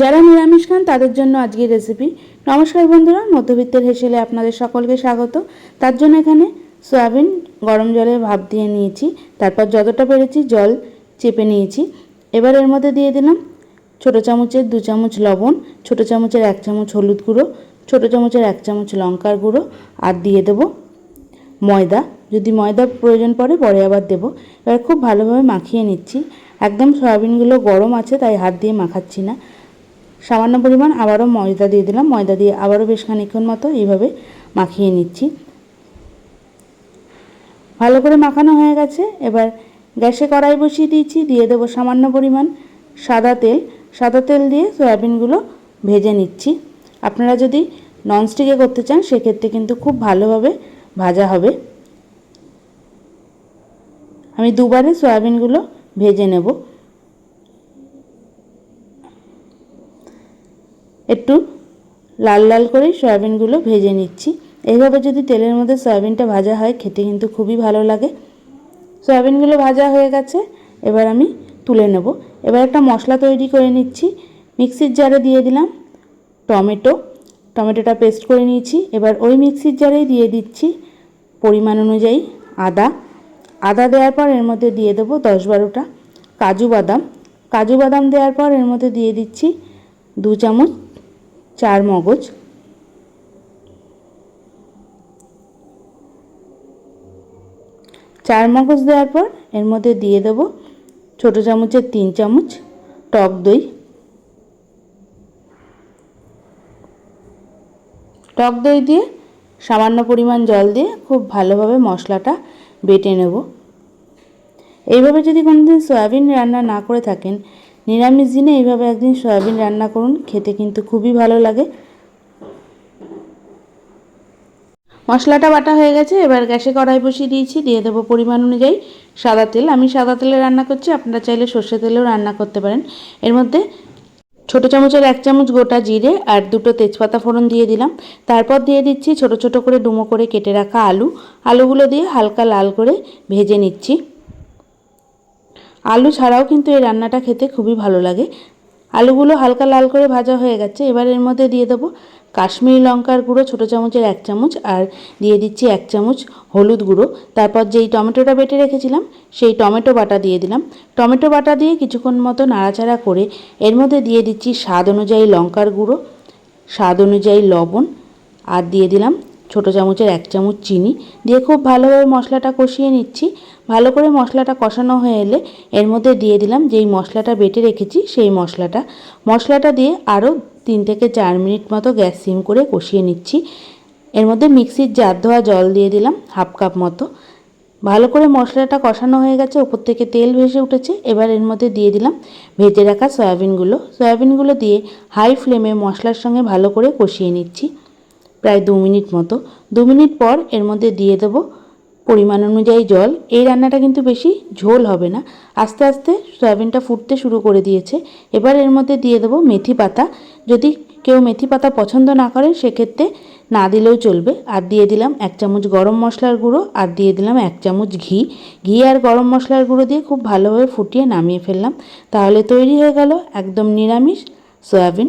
যারা নিরামিষ খান, তাদের জন্য আজকের রেসিপি নমস্কার বন্ধুরা, মধ্যবিত্তের হেসেলে আপনাদের সকলকে স্বাগত। তার জন্য এখানে সয়াবিন, গরম জলে ভাপ দিয়ে নিয়েছি। তারপর যতটা পেরেছি জল চেপে নিয়েছি। এবার এর মধ্যে দিয়ে দিলাম ছোটো চামচের দু চামচ লবণ, ছোটো চামচের এক চামচ হলুদ গুঁড়ো, ছোটো চামচের এক চামচ লঙ্কার গুঁড়ো, আর দিয়ে দেবো ময়দা। যদি ময়দা প্রয়োজন পড়ে, পরে আবার দেবো। এবার খুব ভালোভাবে মাখিয়ে নিচ্ছি। একদম সয়াবিনগুলো গরম আছে, তাই হাত দিয়ে মাখাচ্ছি না। সামান্য পরিমাণ আবারও ময়দা দিয়ে দিলাম। ময়দা দিয়ে আবারও বেশ খানিক্ষণ মতো এইভাবে মাখিয়ে নিচ্ছি। ভালো করে মাখানো হয়ে গেছে। এবার গ্যাসে কড়াই বসিয়ে দিয়েছি। দিয়ে দেবো সামান্য পরিমাণ সাদা তেল। সাদা তেল দিয়ে সয়াবিনগুলো ভেজে নিচ্ছি। আপনারা যদি ননস্টিকে করতে চান, সেক্ষেত্রে কিন্তু খুব ভালোভাবে ভাজা হবে। আমি দুবারে সয়াবিনগুলো ভেজে নেব। একটু লাল লাল করে সয়াবিনগুলো ভেজে নিচ্ছি। এইভাবে যদি তেলের মধ্যে সয়াবিনটা ভাজা হয়, খেতে কিন্তু খুবই ভালো লাগে। সয়াবিনগুলো ভাজা হয়ে গেছে, এবার আমি তুলে নেব। এবার একটা মশলা তৈরি করে নিচ্ছি। মিক্সির জারে দিয়ে দিলাম টমেটো। টমেটোটা পেস্ট করে নিয়েছি। এবার ওই মিক্সির জারেই দিয়ে দিচ্ছি পরিমাণ অনুযায়ী আদা। আদা দেওয়ার পর এর মধ্যে দিয়ে দেবো দশ বারোটা কাজু বাদাম। কাজু বাদাম দেওয়ার পর এর মধ্যে দিয়ে দিচ্ছি দু চামচ চার মগজ। চার মগজ দেওয়ার পর এর মধ্যে দিয়ে দেবো ছোটো চামচের তিন চামচ টক দই। টক দই দিয়ে সামান্য পরিমাণ জল দিয়ে খুব ভালোভাবে মশলাটা বেটে নেব। এইভাবে যদি কোনোদিন সয়াবিন রান্না না করে থাকেন নিরামিষ দিনে এইভাবে একদিন সয়াবিন রান্না করুন, খেতে কিন্তু খুবই ভালো লাগে। মশলাটা বাটা হয়ে গেছে, এবার গ্যাসে কড়াই বসিয়ে দিয়েছি, দিয়ে দেবো পরিমাণ অনুযায়ী সাদা তেল। আমি সাদা তেলে রান্না করছি, আপনারা চাইলে সর্ষে তেলেও রান্না করতে পারেন। এর মধ্যে ছোট চামচের এক চামচ গোটা জিরে আর দুটো তেজপাতা ফোড়ন দিয়ে দিলাম। তারপর দিয়ে দিচ্ছি ছোট ছোট করে ডুমো করে কেটে রাখা আলু। আলুগুলো দিয়ে হালকা লাল করে ভেজে নিচ্ছি। আলু ছাড়াও কিন্তু এই রান্নাটা খেতে খুবই ভালো লাগে। আলুগুলো হালকা লাল করে ভাজা হয়ে গেছে। এবার এর মধ্যে দিয়ে দেবো কাশ্মীরি লঙ্কার গুঁড়ো, ছোটো চামচের এক চামচ, আর দিয়ে দিচ্ছি এক চামচ হলুদ গুঁড়ো। তারপর যেই টমেটোটা বেটে রেখেছিলাম, সেই টমেটো বাটা দিয়ে দিলাম। টমেটো বাটা দিয়ে কিছুক্ষণ মতো নাড়াচাড়া করে এর মধ্যে দিয়ে দিচ্ছি স্বাদ অনুযায়ী লঙ্কার গুঁড়ো, স্বাদ অনুযায়ী লবণ, আর দিয়ে দিলাম ছোটো চামচের এক চামচ চিনি দিয়ে খুব ভালোভাবে মশলাটা কষিয়ে নিচ্ছি। ভালো করে মশলাটা কষানো হয়ে এলে এর মধ্যে দিয়ে দিলাম যেই মশলাটা বেটে রেখেছি সেই মশলাটা। মশলাটা দিয়ে আরও তিন থেকে চার মিনিট মতো গ্যাস সিম করে কষিয়ে নিচ্ছি। এর মধ্যে মিক্সির জার ধোয়া জল দিয়ে দিলাম হাফ কাপ মতো। ভালো করে মশলাটা কষানো হয়ে গেছে ওপর থেকে তেল ভেসে উঠেছে। এবার এর মধ্যে দিয়ে দিলাম ভেজে রাখা সয়াবিনগুলো। সয়াবিনগুলো দিয়ে হাই ফ্লেমে মশলার সঙ্গে ভালো করে কষিয়ে নিচ্ছি। প্রায় দু মিনিট মতো। দু মিনিট পর এর মধ্যে দিয়ে দেবো পরিমাণ অনুযায়ী জল। এই রান্নাটা কিন্তু বেশি ঝোল হবে না। আস্তে আস্তে সয়াবিনটা ফুটতে শুরু করে দিয়েছে। এবার এর মধ্যে দিয়ে দেবো মেথি পাতা। যদি কেউ মেথি পাতা পছন্দ না করেন, সেক্ষেত্রে না দিলেও চলবে। আর দিয়ে দিলাম এক চামচ গরম মশলার গুঁড়ো আর দিয়ে দিলাম এক চামচ ঘি। ঘি আর গরম মশলার গুঁড়ো দিয়ে খুব ভালোভাবে ফুটিয়ে নামিয়ে ফেললাম। তাহলে তৈরি হয়ে গেল একদম নিরামিষ সয়াবিন।